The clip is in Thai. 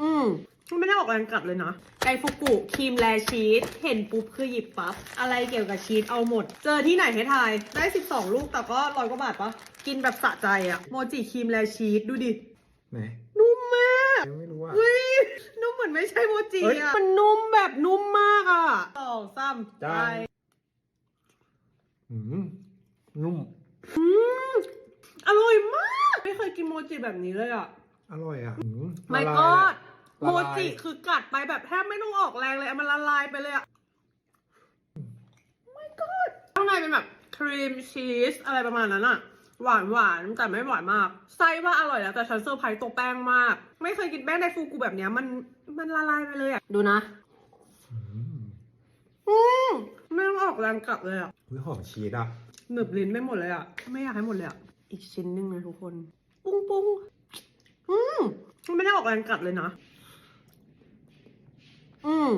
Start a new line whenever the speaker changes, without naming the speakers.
อืมมันไม่ได้ออกแรงกัดเลยนะไดฟุกุครีมแลชีสเห็นปุ๊บคือหยิบปั๊บ อะไรเกี่ยวกับชีสเอาหมด เจอที่ไหนให้ทาย ได้ 12 ลูกแต่ก็ร้อยกว่าบาทปะกินแบบสะใจอะโมจิครีมแลชีสดูดิ
ไหน
นุ่มมาก
ยังไม่รู้ว่า
เฮ้ย นุ่มเหมือนไม่ใช่โมจิ
เฮ้ย
อะมันนุ่มแบบนุ่มมากอะสองสาม
จ้า
ไป
อืมนุ่ม
อืมอร่อยมาก ไม่เคยกินโมจิแบบนี้เลยอะ
อร่อยอะอืม
ไม่
ละ
ก็
ลาย
โม
ละ ลาย
จิคือกัดไปแบบแทบไม่ต้องออกแรงเลยอะมันละลายไปเลยอะไม่ก็ข้างในเป็นแบบครีมชีสอะไรประมาณนั้นอะหวานหวานๆแต่ไม่หวานมาก ไส้ว่าอร่อยแล้วแต่ฉันเซอร์ไพรส์ตัวแป้งมาก ไม่เคยกินแป้งในฟูกุแบบเนี้ยมันมันละลายไปเลยอะดูนะ
อืม
อืมไม่ต้องออกแรงกลับเลยอะ
อุ๊ยหอมชีสอะ
หนึบลิ้นไม่หมดเลยอะไม่อยากให้หมดเลยอะอีกชิ้นหนึงนะทุกคน ปุ้งปุ้งอืมมันไม่ได้ออกแรงกัดเลยนะ อืม